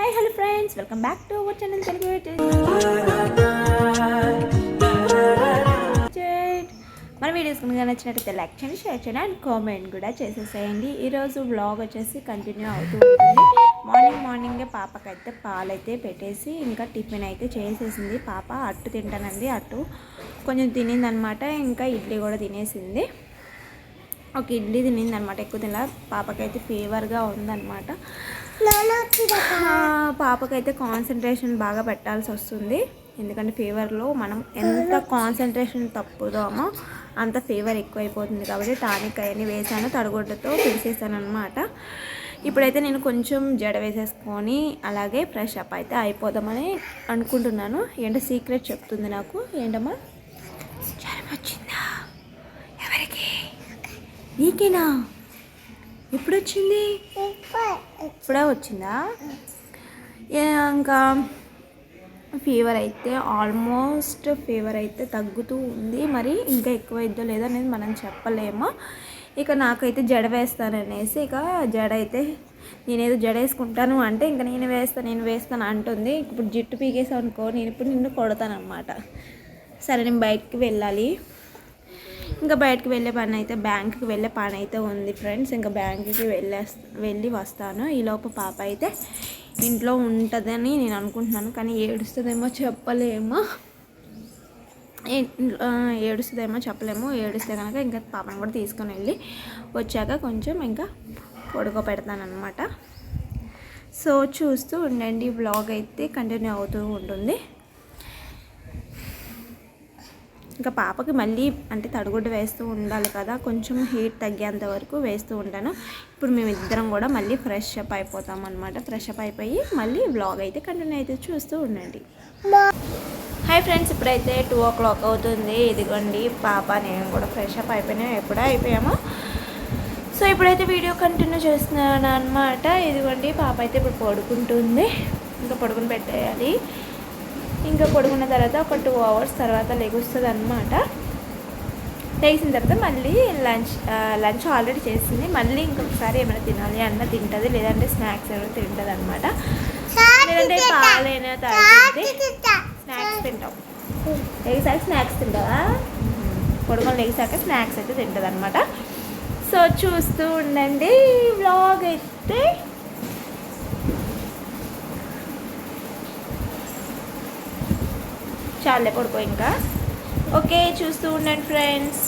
Hi hello friends. Welcome back to our channel Telugu మన videos కనుక నచ్చినట్లయితే like చేయండి షేర్ చేయండి అండ్ కామెంట్ కూడా చేసేసేయండి. ఈరోజు బ్లాగ్ వచ్చేసి కంటిన్యూ అవుతూ ఉంటుంది. మార్నింగ్ మార్నింగే పాపకైతే పాలైతే పెట్టేసి ఇంకా టిఫిన్ అయితే చేసేసింది. పాప అట్టు తింటానంది అట్టు కొంచెం తినిందనమాట. ఇంకా ఇడ్లీ కూడా తినేసింది. ఒక ఇడ్లీ తినిందనమాట ఎక్కువ తినలా. పాపకైతే ఫీవర్గా ఉందన్నమాట పాపకైతే కాన్సన్ట్రేషన్ బాగా పెట్టాల్సి వస్తుంది. ఎందుకంటే ఫీవర్లో మనం ఎంత కాన్సన్ట్రేషన్ తప్పుదామో అంత ఫీవర్ ఎక్కువైపోతుంది కాబట్టి టానిక్ అవన్నీ వేసాను తడగొడ్డతో తీసేసాను అనమాట ఇప్పుడైతే నేను కొంచెం జడ వేసేసుకొని అలాగే ఫ్రెష్ అప్ అయితే అయిపోదామని అనుకుంటున్నాను. ఏంటో సీక్రెట్ చెప్తుంది నాకు. ఏంటమ్మా? జ్వరం వచ్చిందా ఎవరికి? నీకేనా? ఎప్పుడు వచ్చింది ఇప్పుడే వచ్చిందా ఇంకా ఫీవర్ అయితే ఆల్మోస్ట్ ఫీవర్ అయితే తగ్గుతూ ఉంది. మరి ఇంకా ఎక్కువైద్దో లేదో అనేది మనం చెప్పలేము. ఇక నాకైతే జడ వేస్తాననేసి ఇక జడ అయితే నేనేదో జడ వేసుకుంటాను అంటే ఇంకా నేను వేస్తాను నేను వేస్తాను అంటుంది. ఇప్పుడు జిట్టు పీకేసావు అనుకో నేను ఇప్పుడు నిన్ను కొడతానమాట సరే నేను బయటికి వెళ్ళాలి. ఇంకా బయటకు వెళ్ళే పని అయితే బ్యాంకుకి వెళ్ళే పని అయితే ఉంది ఫ్రెండ్స్. ఇంకా బ్యాంకుకి వెళ్ళే వెళ్ళి వస్తాను. ఈలోపు పాప అయితే ఇంట్లో ఉంటుందని నేను అనుకుంటున్నాను కానీ ఏడుస్తుందేమో చెప్పలేమో. ఏ- ఏడుస్తుందేమో చెప్పలేము. ఏడుస్తే కనుక ఇంకా పాపను కూడా తీసుకొని వెళ్ళి వచ్చాక కొంచెం ఇంకా పడుకోబెడతాను పెడతానమాట సో చూస్తూ ఉండండి. బ్లాగ్ అయితే కంటిన్యూ అవుతూ ఉంటుంది. ఇంకా పాపకి మళ్ళీ అంటే తడిగుడ్డ వేస్తూ ఉండాలి కదా కొంచెం హీట్ తగ్గేంత వరకు వేస్తూ ఉంటాను. ఇప్పుడు మేమిద్దరం కూడా మళ్ళీ ఫ్రెష్ అప్ అయిపోతాం అనమాట ఫ్రెష్ అప్ అయిపోయి మళ్ళీ వ్లాగ్ అయితే కంటిన్యూ అయితే చూస్తూ ఉండండి. హాయ్ ఫ్రెండ్స్ ఇప్పుడైతే టూ ఓ క్లాక్ అవుతుంది. ఇదిగోండి పాప నేను కూడా ఫ్రెష్ అప్ అయిపోయినా ఎప్పుడో అయిపోయాము. సో ఇప్పుడైతే వీడియో కంటిన్యూ చేస్తున్నాను అనమాట ఇదిగోండి పాప అయితే ఇప్పుడు పడుకుంటుంది. ఇంకా పడుకుని పెట్టేయాలి. ఇంకా పడుకున్న తర్వాత ఒక టూ అవర్స్ తర్వాత లెగుస్తుంది అనమాట లేచిన తర్వాత మళ్ళీ లంచ్ లంచ్ ఆల్రెడీ చేసింది. మళ్ళీ ఇంకొకసారి ఏమైనా తినాలి అన్న తింటుంది. లేదంటే స్నాక్స్ ఏమైనా తింటుంది అనమాట లేదంటే పాలైనా తాగుతుంది స్నాక్స్ తింటాం. లేసాక స్నాక్స్ తింటావా? పడుకొని లేసాక స్నాక్స్ అయితే తింటుంది అనమాట సో చూస్తూ ఉండండి. వ్లాగ్ అయితే చాలే పడుకో ఇంకా. ఓకే చూస్తూ ఉండండి ఫ్రెండ్స్.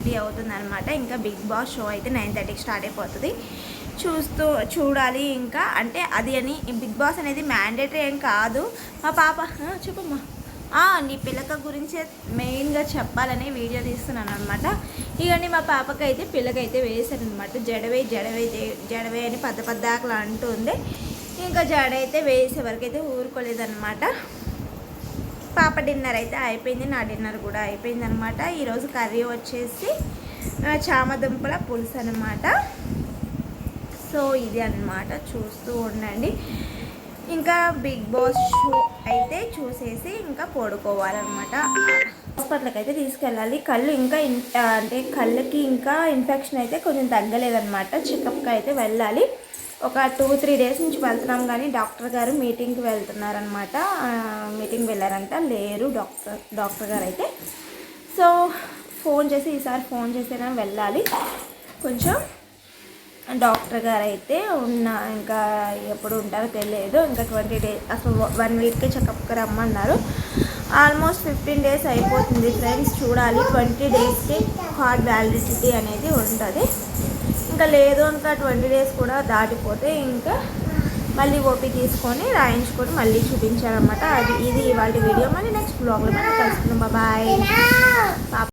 ఇది అవుతుంది అనమాట ఇంకా బిగ్ బాస్ షో అయితే నైన్ థర్టీకి స్టార్ట్ అయిపోతుంది. చూస్తూ చూడాలి ఇంకా. అంటే అది అని బిగ్ బాస్ అనేది మ్యాండేటరీ ఏం కాదు. మా పాప చెప్పమ్మా. నీ పిల్లక గురించే మెయిన్గా చెప్పాలని వీడియో తీస్తున్నాను అనమాట ఇవన్నీ మా పాపకి అయితే పిల్లకైతే వేసాను అనమాట జడవే జడవే జడవే అని పెద్ద పెద్ద ఆకలి అంటుంది ఇంకా జాడ అయితే వేసే వరకు అయితే ఊరుకోలేదన్నమాట. పాప డిన్నర్ అయితే అయిపోయింది నా డిన్నర్ కూడా అయిపోయింది అనమాట ఈరోజు కర్రీ వచ్చేసి చామదుంపల పులుసు అనమాట సో ఇది అన్నమాట. చూస్తూ ఉండండి. ఇంకా బిగ్ బాస్ షో అయితే చూసేసి ఇంకా పడుకోవాలన్నమాట. హాస్పిటల్కి అయితే తీసుకెళ్ళాలి. కళ్ళు ఇంకా అంటే కళ్ళకి ఇంకా ఇన్ఫెక్షన్ అయితే కొంచెం తగ్గలేదన్నమాట. చెకప్కి అయితే వెళ్ళాలి. ఒక టూ త్రీ డేస్ నుంచి వెళ్తున్నాం కానీ డాక్టర్ గారు మీటింగ్కి వెళ్తున్నారనమాట మీటింగ్ వెళ్ళారంట. లేరు డాక్టర్ డాక్టర్ గారు అయితే. సో ఫోన్ చేసి ఈసారి ఫోన్ చేసేనా వెళ్ళాలి. కొంచెం డాక్టర్ గారు అయితే ఉన్న ఇంకా ఎప్పుడు ఉంటారో తెలియదు. ఇంకా ట్వంటీ డేస్ అసలు వన్ వీక్కి చెకప్కి రమ్మన్నారు. ఆల్మోస్ట్ ఫిఫ్టీన్ డేస్ అయిపోతుంది ఫ్రెండ్స్. చూడాలి. ట్వంటీ డేస్కి కార్డ్ వ్యాలిడిటీ అనేది ఉంటుంది. ఇంకా లేదు ఇంకా ట్వంటీ డేస్ కూడా దాటిపోతే ఇంకా మళ్ళీ ఓపీ తీసుకొని రాయించుకొని మళ్ళీ చూపించారనమాట అది ఇది ఇవాళ వీడియో. మళ్ళీ నెక్స్ట్ బ్లాగ్లో మనం కలుసుకుందాం. బాయ్